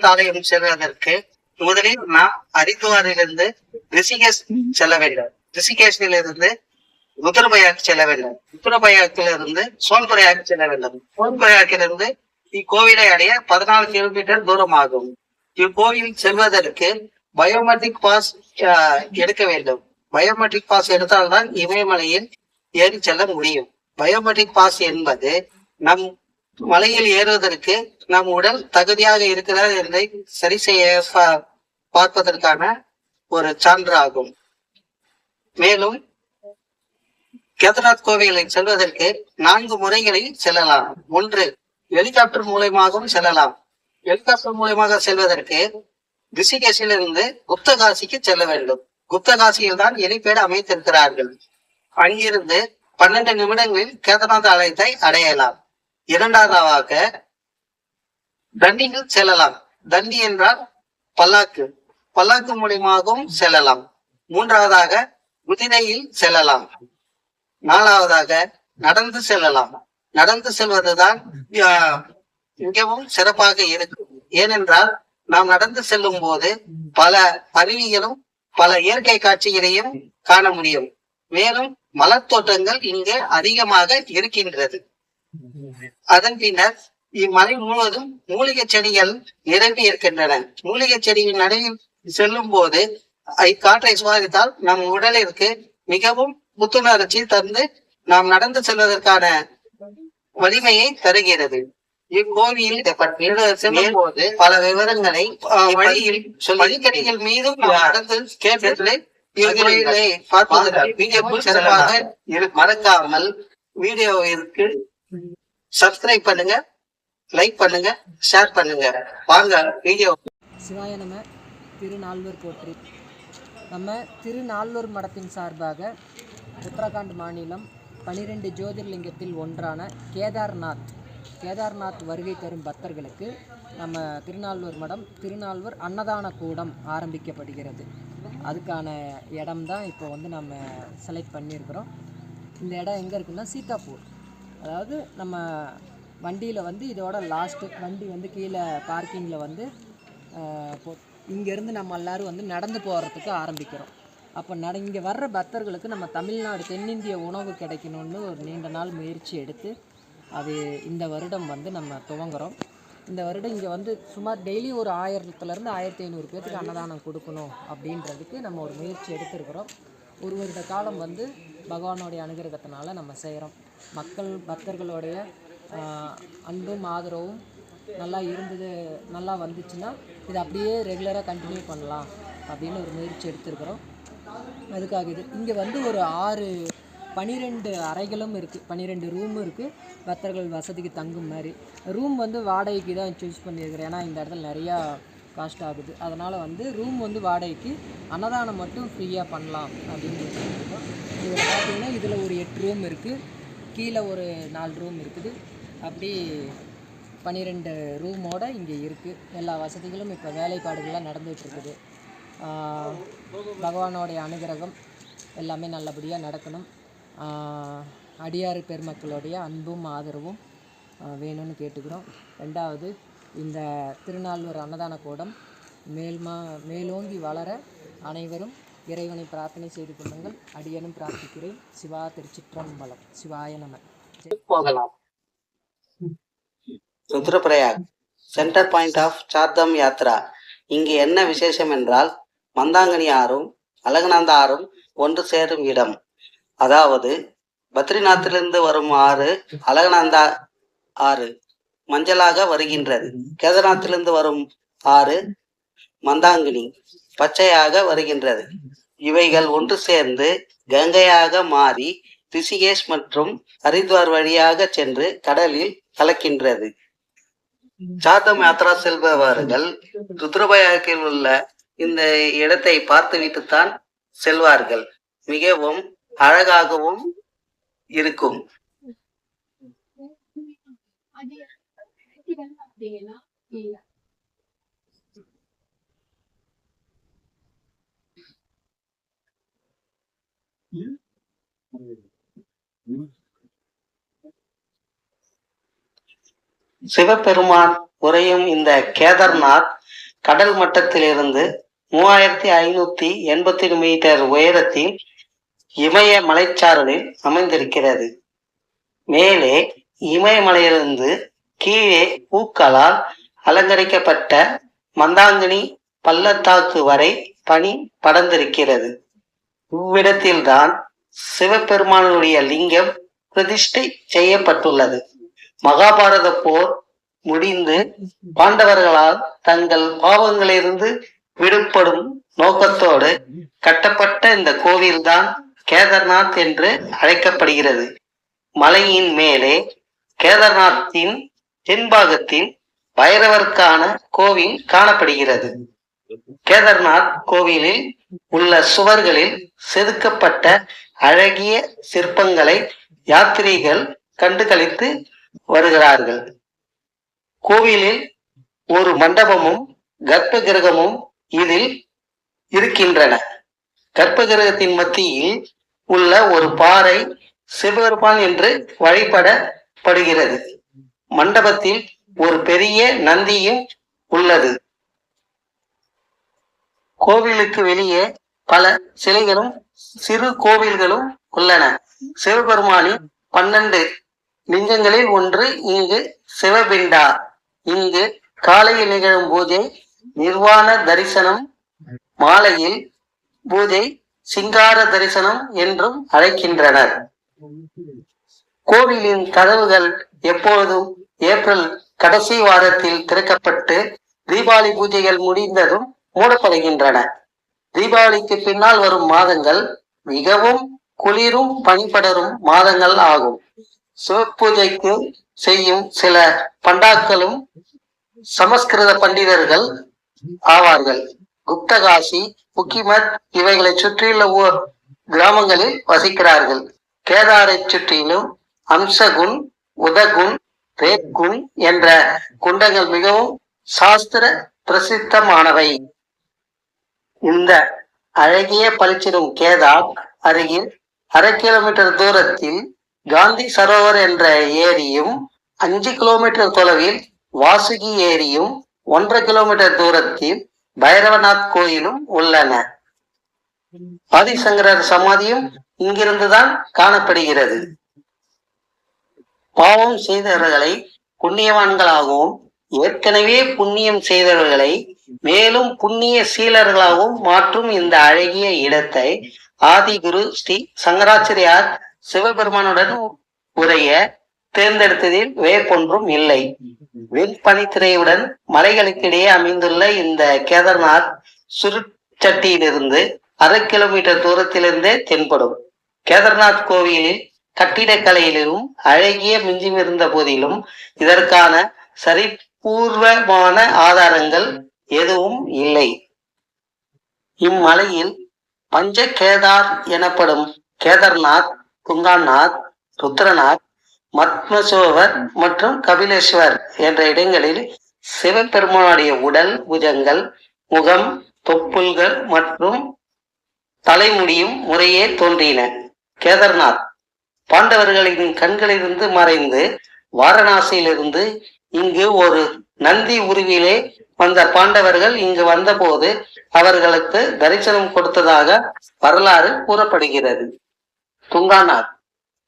ஆலயம் செல்வதற்கு முதலில் நாம் ஹரித்வாரிலிருந்து ரிஷிகேஷ் செல்ல வேண்டும். ரிஷிகேஷிலிருந்து ருத்ரபயாக்கு செல்ல வேண்டும். ருத்ரபயாக்கிலிருந்து சோன்பரயாக் செல்ல வேண்டும். சோன்பரயாக்கிலிருந்து இக்கோவிலை அடைய பதினாலு கிலோமீட்டர் தூரம் ஆகும் இக்கோவில் செல்வதற்கு பயோமெட்ரிக் பாஸ் எடுக்க வேண்டும். பயோமெட்ரிக் பாஸ் எடுத்தால்தான் இமயமலையில் ஏறி செல்ல முடியும். பயோமெட்ரிக் பாஸ் என்பது நம் மலையில் ஏறுவதற்கு நம் உடல் தகுதியாக இருக்கிறது என்பதை சரி செய்ய பா- பார்ப்பதற்கான ஒரு சான்று ஆகும் மேலும் கேதார்நாத் கோவிலை செல்வதற்கு நான்கு முறைகளில் செல்லலாம். ஒன்று ஹெலிகாப்டர் மூலயமாகவும் செல்லலாம். ஹெலிகாப்டர் மூலயமாக செல்வதற்கு ரிஷிகேஷிலிருந்து குப்தகாசிக்கு செல்ல வேண்டும். குப்தகாசியில் தான் எலிப்பேடு அமைத்திருக்கிறார்கள். அங்கிருந்து பன்னெண்டு நிமிடங்களில் கேதார்நாத் ஆலயத்தை அடையலாம். இரண்டாவதாக தண்டியில் செல்லலாம். தண்டி என்றால் பல்லாக்கு. பல்லாக்கு மூலியமாகவும் செல்லலாம். மூன்றாவதாக குதிரையில் செல்லலாம். நாலாவதாக நடந்து செல்லலாம். நடந்து செல்வதுதான் மிகவும் சிறப்பாக இருக்கும். ஏனென்றால் நாம் நடந்து செல்லும் போது பல அருவிகளும் பல இயற்கை காட்சிகளையும் காண முடியும். மேலும் மலர் தோட்டங்கள் இங்கு அதிகமாக இருக்கின்றது. அதன் பின்னர் இம்மலை முழுவதும் மூலிகை செடிகள் நிரம்பி இருக்கின்றன. மூலிகை செடியின் நடுவில் செல்லும் போது இக்காற்றை சுவாசித்தால் நம் உடலிற்கு மிகவும் புத்துணர்ச்சி தந்து நாம் நடந்து செல்வதற்கான வலிமையை தருகிறது. இக்கோவில் பற்றி செல்லும் போது பல விவரங்களை வழியில் வழிக்கடிகள் மீதும் இவர்களை பார்ப்பதற்கு மிகவும் சிறப்பாக மறக்காமல் வீடியோவிற்கு சப்ஸ்கிரைப் பண்ணுங்க லைக் பண்ணுங்க ஷேர் பண்ணுங்க. வாங்க வீடியோ. சிவாய நம திருநால்வர் போற்றி. நம்ம திருநால்வர் மடத்தின் சார்பாக உத்தரகாண்ட் மாநிலம் பனிரெண்டு ஜோதிர்லிங்கத்தில் ஒன்றான கேதார்நாத் கேதார்நாத் வருகை தரும் பக்தர்களுக்கு நம்ம திருநாள்வூர் மடம் திருநாள்வூர் அன்னதான கூடம் ஆரம்பிக்கப்படுகிறது. அதுக்கான இடம் தான் இப்போ வந்து நம்ம செலக்ட் பண்ணியிருக்கிறோம். இந்த இடம் எங்கே இருக்குன்னா சீதாப்பூர். அதாவது நம்ம வண்டியில் வந்து இதோட லாஸ்ட்டு வண்டி வந்து கீழே பார்க்கிங்கில் வந்து போ இங்கேருந்து நம்ம எல்லாரும் வந்து நடந்து போகிறதுக்கு ஆரம்பிக்கிறோம். அப்போ நட இங்கே வர்ற பக்தர்களுக்கு நம்ம தமிழ்நாடு தென்னிந்திய உணவு கிடைக்கணும்னு ஒரு நீண்ட நாள் முயற்சி எடுத்து அது இந்த வருடம் வந்து நம்ம துவங்குறோம். இந்த வருடம் இங்கே வந்து சுமார் டெய்லி ஒரு ஆயிரத்துலேருந்து ஆயிரத்தி ஐநூறு பேர்த்துக்கு அன்னதானம் கொடுக்கணும் அப்படின்றதுக்கு நம்ம ஒரு முயற்சி எடுத்திருக்கிறோம். ஒரு வருட காலம் வந்து பகவானுடைய அனுகிரகத்தினால நம்ம செய்கிறோம் மக்கள் பக்தர்களுடைய அன்பும் ஆதரவும் நல்லா இருந்தது நல்லா வந்துச்சுன்னா இது அப்படியே ரெகுலராக கண்டினியூ பண்ணலாம் அப்படின்னு ஒரு முயற்சி எடுத்திருக்கிறோம். அதுக்காக இது. இங்கே வந்து ஒரு ஆறு பனிரெண்டு அறைகளும் இருக்குது பன்னிரெண்டு ரூமும் இருக்குது பக்தர்கள் வசதிக்கு தங்கும் மாதிரி. ரூம் வந்து வாடகைக்கு தான் சூஸ் பண்ணியிருக்கிறேன். ஏன்னா இந்த இடத்துல நிறையா காஸ்ட் ஆகுது. அதனால் வந்து ரூம் வந்து வாடகைக்கு அன்னதானம் மட்டும் ஃப்ரீயாக பண்ணலாம் அப்படின்னு சொல்லியிருக்கோம். இதில் பார்த்தீங்கன்னா இதில் ஒரு எட்டு ரூம் இருக்குது கீழே ஒரு நாலு ரூம் இருக்குது. அப்படி பன்னிரெண்டு ரூமோடு இங்கே இருக்குது எல்லா வசதிகளும் இப்போ வேலைப்பாடுகள்லாம் நடந்துகிட்ருக்குது பகவானோடைய அனுகிரகம் எல்லாமே நல்லபடியாக நடக்கணும். அடியார் பெருமக்களுடைய அன்பும் ஆதரவும் வேணும்னு கேட்டுக்கிறோம். ரெண்டாவது இந்த திருநாள்வர் அன்னதான கூடம் மேல்மா மேலோங்கி வளர அனைவரும் இறைவனை பிரார்த்தனை செய்து கொள்ளுங்கள். அடியனும் பிரார்த்திக்கிறேன். சிவா திருச்சிற்றம்பலம். சிவாய நம. போகலாம். Rudraprayag centre point of Chardham Yatra. இங்கு என்ன விசேஷம் என்றால் மந்தாங்கனி ஆறும் அழகநந்த ஆறும் ஒன்று சேரும் இடம். அதாவது பத்ரிநாத்திலிருந்து வரும் ஆறு அழகநந்தா ஆறு மஞ்சளாக வருகின்றது. கேதார்நாத்திலிருந்து வரும் ஆறு மந்தாங்கினி பச்சையாக வருகின்றது. இவைகள் ஒன்று சேர்ந்து கங்கையாக மாறி ரிஷிகேஷ் மற்றும் ஹரித்வார் வழியாக சென்று கடலில் கலக்கின்றது. சாத்தம் யாத்ரா செல்பவர்கள் ருத்ரபயாக்கில் உள்ள இந்த இடத்தை பார்த்துவிட்டுத்தான் செல்வார்கள். மிகவும் அழகாகவும் இருக்கும். சிவபெருமான் உறையும் இந்த கேதார்நாத் கடல் மட்டத்திலிருந்து மூவாயிரத்தி ஐநூத்தி எண்பத்தி மீட்டர் உயரத்தில் இமய மலைச்சாரலில் அமைந்திருக்கிறது. மேலே இமயமலையிலிருந்து கீழே பூக்களால் அலங்கரிக்கப்பட்ட மந்தாங்கினி பள்ளத்தாக்கு வரை பனி படர்ந்திருக்கிறது. இவ்விடத்தில்தான் சிவபெருமானுடைய லிங்கம் பிரதிஷ்டை செய்யப்பட்டுள்ளது. மகாபாரத போர் முடிந்து பாண்டவர்களால் தங்கள் பாவங்களிலிருந்து விடுபடும் நோக்கத்தோடு கட்டப்பட்ட இந்த கோவில்தான் கேதார்நாத் என்று அழைக்கப்படுகிறது. மலையின் மேலே கேதார்நாத்தின் தென்பாகத்தின் பைரவருக்கான கோவில் காணப்படுகிறது. கேதார்நாத் கோவிலில் உள்ள சுவர்களில் செதுக்கப்பட்ட அழகிய சிற்பங்களை யாத்திரிகள் கண்டுகளித்து வருகிறார்கள். கோவிலில் ஒரு மண்டபமும் கர்ப்ப கிரகமும் இதில் இருக்கின்றன. கர்ப்ப கிரகத்தின் மத்தியில் உள்ள ஒரு பாறை சிவபெருமான் என்று வழிபடப்படுகிறது. மண்டபத்தில் ஒரு பெரிய நந்தியும் உள்ளது. கோவிலுக்கு வெளியே பல சிலைகளும் சிறு கோவில்களும் உள்ளன. சிவபெருமானின் பன்னெண்டு லிங்கங்களில் ஒன்று இங்கு சிவபிண்டா. இங்கு காலையில் நிகழும் பூஜை நிர்வாண தரிசனம் மாலையில் பூஜை சிங்கார தரிசனம் என்றும் அழைக்கின்றனர். கோவிலின் கதவுகள் எப்பொழுதும் ஏப்ரல் கடைசி வாரத்தில் திறக்கப்பட்டு தீபாவளி பூஜைகள் முடிந்ததும் மூடப்படுகின்றன. தீபாவளிக்கு பின்னால் வரும் மாதங்கள் மிகவும் குளிரும் பனிபடரும் மாதங்கள் ஆகும். சிவபூஜைக்கு செய்யும் சில பண்டாக்களும் சமஸ்கிருத பண்டிதர்கள் ஆவார்கள். குப்தகாசி முக்கிமத் இவைகளை சுற்றியுள்ள ஊர் கிராமங்களில் வசிக்கிறார்கள். கேதாரை சுற்றிலும் அம்சகுன் உதகுன் ரேப்குன் என்ற குண்டங்கள் மிகவும் சாஸ்திர பிரசித்தமானவை. இந்த அழகிய பளிச்சிடும் கேதார் அருகில் அரை கிலோமீட்டர் தூரத்தில் காந்தி சரோவர் என்ற ஏரியும் அஞ்சு கிலோமீட்டர் தொலைவில் வாசுகி ஏரியும் ஒன்றரை கிலோமீட்டர் தூரத்தில் பைரவநாத் கோயிலும் உள்ளன. ஆதிசங்கரர் சமாதியும் இங்கிருந்துதான் காணப்படுகிறது. பாவம் செய்தவர்களை புண்ணியவான்களாகவும் ஏற்கனவே புண்ணியம் செய்தவர்களை மேலும் புண்ணிய சீலர்களாகவும் மாற்றும் இந்த அழகிய இடத்தை ஆதிகுரு ஸ்ரீ சங்கராச்சரியார் சிவபெருமானுடன் உரைய தேர்ந்தெடுத்ததில் வேறொன்றும் இல்லை. வெண்பனித்திரையுடன் மலைகளுக்கிடையே அமைந்துள்ள இந்த கேதார்நாத் சுருச்சட்டியிலிருந்து அரை கிலோமீட்டர் தூரத்திலிருந்தே தென்படும். கேதார்நாத் கோவிலில் கட்டிடக்கலையிலும் அழகிய மிஞ்சிமிருந்த போதிலும் இதற்கான சரிபூர்வமான ஆதாரங்கள் எதுவும் இல்லை. இம்மலையில் பஞ்ச கேதார் எனப்படும் கேதார்நாத் துங்காநாத் ருத்ரநாத் மத்மசோவர் மற்றும் கபிலேஸ்வர் என்ற இடங்களில் சிவபெருமானுடைய உடல் புஜங்கள் முகம் தொப்புள்கள் மற்றும் தலைமுடியும் முறையே தோன்றின. கேதார்நாத் பாண்டவர்களின் கண்களிலிருந்து மறைந்து வாரணாசியிலிருந்து இங்கு ஒரு நந்தி உருவிலே வந்த பாண்டவர்கள் இங்கு வந்தபோது அவர்களுக்கு தரிசனம் கொடுத்ததாக வரலாறு கூறப்படுகிறது. துங்காநாத்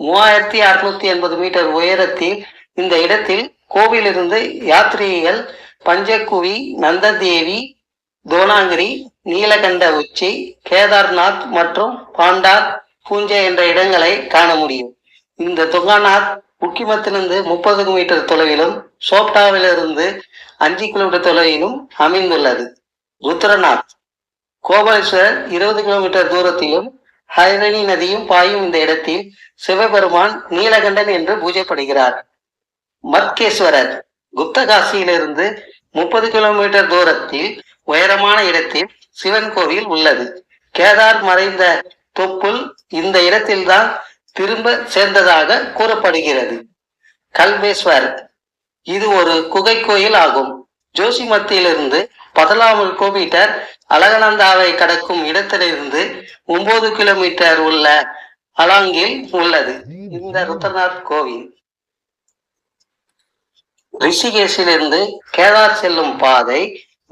மூவாயிரத்தி அறுநூத்தி எண்பது மீட்டர் உயரத்தில் இந்த இடத்தில் கோவிலிருந்து யாத்ரீகர்கள் பஞ்சகுவி நந்ததேவி தோனாங்கிரி நீலகண்ட உச்சி கேதார்நாத் மற்றும் பாண்டார் பூஞ்சை என்ற இடங்களை காண முடியும். இந்த துங்காநாத் முக்கியமத்திலிருந்து முப்பது மீட்டர் தொலைவிலும் சோப்டாவிலிருந்து அஞ்சு கிலோமீட்டர் தொலைவிலும் அமைந்துள்ளது. ருத்ரநாத். கோபாலேஸ்வரர் இருபது கிலோமீட்டர் தூரத்திலும் ஹைரணி நதியும் பாயும் இந்த இடத்தில் சிவபெருமான் நீலகண்டன் என்று பூஜைப்படுகிறார். மத்கேஸ்வரர் குப்தகாசியிலிருந்து முப்பது கிலோமீட்டர் தூரத்தில் உயரமான இடத்தில் சிவன் கோவில் உள்ளது. கேதார் மறைந்த தொப்புள் இந்த இடத்தில்தான் திரும்ப சேர்ந்ததாக கூறப்படுகிறது. கல்வேஸ்வர் இது ஒரு குகை கோயில் ஆகும். ஜோசிமத்தியிலிருந்து பதினாலு கோபீட்டர் அழகநந்தாவை கடக்கும் இடத்திலிருந்து ஒன்பது கிலோமீட்டர் உள்ள அலாங்கில் உள்ளது. இந்த ருத்ரநாத் கோவில் ரிஷிகேஷிலிருந்து கேதார் செல்லும் பாதை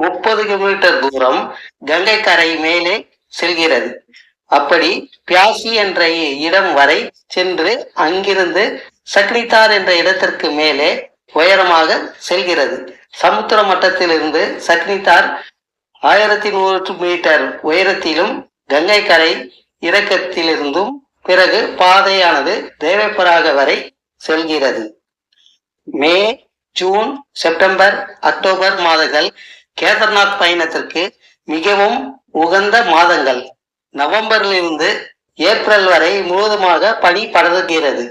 முப்பது கிலோமீட்டர் தூரம் கங்கை கரை மேலே செல்கிறது. அப்படி பியாசி என்ற இடம் வரை சென்று அங்கிருந்து சக்னிதார் என்ற இடத்திற்கு மேலே உயரமாக செல்கிறது. சமுத்திர மட்டத்திலிருந்து சக்னிதார் ஆயிரத்தி நூறு மீட்டர் உயரத்திலும் கங்கை கரை இறக்கத்திலிருந்தும் பிறகு பாதையானது தேவப்பராக வரை செல்கிறது. மே ஜூன் செப்டம்பர் அக்டோபர் மாதங்கள் கேதார்நாத் பயணத்திற்கு மிகவும் உகந்த மாதங்கள். நவம்பரிலிருந்து ஏப்ரல் வரை முழுவதுமாக பனி படர்கிறது.